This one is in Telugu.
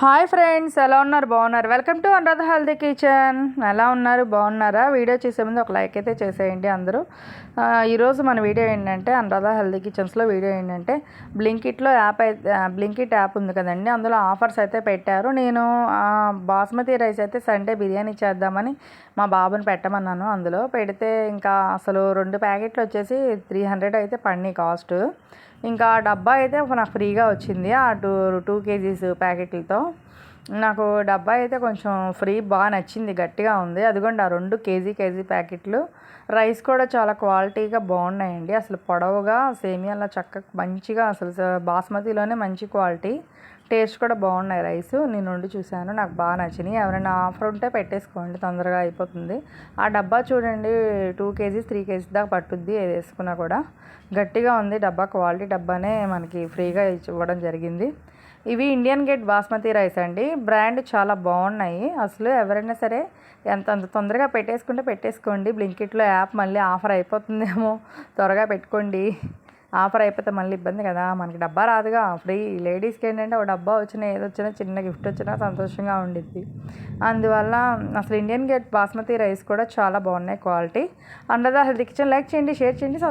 హాయ్ ఫ్రెండ్స్ ఎలా ఉన్నారు? బాగున్నారు? Welcome to Anuradha healthy kitchen ఎలా ఉన్నారు? బాగున్నారా? వీడియో చేసే ముందు ఒక లైక్ అయితే చేసేయండి అందరూ. ఈరోజు మన వీడియో ఏంటంటే అనురాధ హెల్దీ కిచెన్స్లో వీడియో ఏంటంటే బ్లింకిట్లో యాప్ అయితే బ్లింకిట్ యాప్ ఉంది కదండి. అందులో ఆఫర్స్ అయితే పెట్టారు. నేను బాస్మతి రైస్ అయితే సండే బిర్యానీ చేద్దామని మా బాబుని పెట్టమన్నాను అందులో. పెడితే ఇంకా అసలు రెండు ప్యాకెట్లు వచ్చేసి త్రీ హండ్రెడ్ అయితే పడినాయి కాస్ట్. ఇంకా ఆ డబ్బా అయితే ఒక నాకు ఫ్రీగా వచ్చింది. ఆ టూ టూ కేజీస్ ప్యాకెట్లతో. నాకు డబ్బా అయితే కొంచెం ఫ్రీ బాగా నచ్చింది గట్టిగా ఉంది. అదిగోండి ఆ రెండు కేజీ కేజీ ప్యాకెట్లు. రైస్ కూడా చాలా క్వాలిటీగా బాగున్నాయండి. అసలు పొడవుగా సేమియాలో చక్కగా మంచిగా అసలు బాస్మతిలోనే మంచి క్వాలిటీ. టేస్ట్ కూడా బాగున్నాయి రైస్. నేను వండి చూశాను నాకు బాగా నచ్చినాయి. ఎవరైనా ఆఫర్ ఉంటే పెట్టేసుకోండి తొందరగా అయిపోతుంది. ఆ డబ్బా చూడండి టూ కేజీస్ త్రీ కేజీస్ దాకా పట్టుద్ది ఏది వేసుకున్నా కూడా. గట్టిగా ఉంది డబ్బా క్వాలిటీ డబ్బానే మనకి ఫ్రీగా ఇవ్వడం జరిగింది. ఇవి ఇండియన్ గేట్ బాస్మతి రైస్ అండి. బ్రాండ్ చాలా బాగున్నాయి. అసలు ఎవరైనా సరే ఎంత అంత తొందరగా పెట్టేసుకుంటే పెట్టేసుకోండి. బ్లింకిట్లో యాప్ మళ్ళీ ఆఫర్ అయిపోతుందేమో. త్వరగా పెట్టుకోండి. ఆఫర్ అయిపోతే మళ్ళీ ఇబ్బంది కదా. మనకి డబ్బా రాదుగా. ఫ్రీ లేడీస్కి ఏంటంటే ఒక డబ్బా వచ్చినా ఏది వచ్చినా చిన్న గిఫ్ట్ వచ్చినా సంతోషంగా ఉండిద్ది. అందువల్ల అసలు ఇండియన్ గేట్ బాస్మతి రైస్ కూడా చాలా బాగున్నాయి quality. And the health kitchen like చేయండి షేర్ చేయండి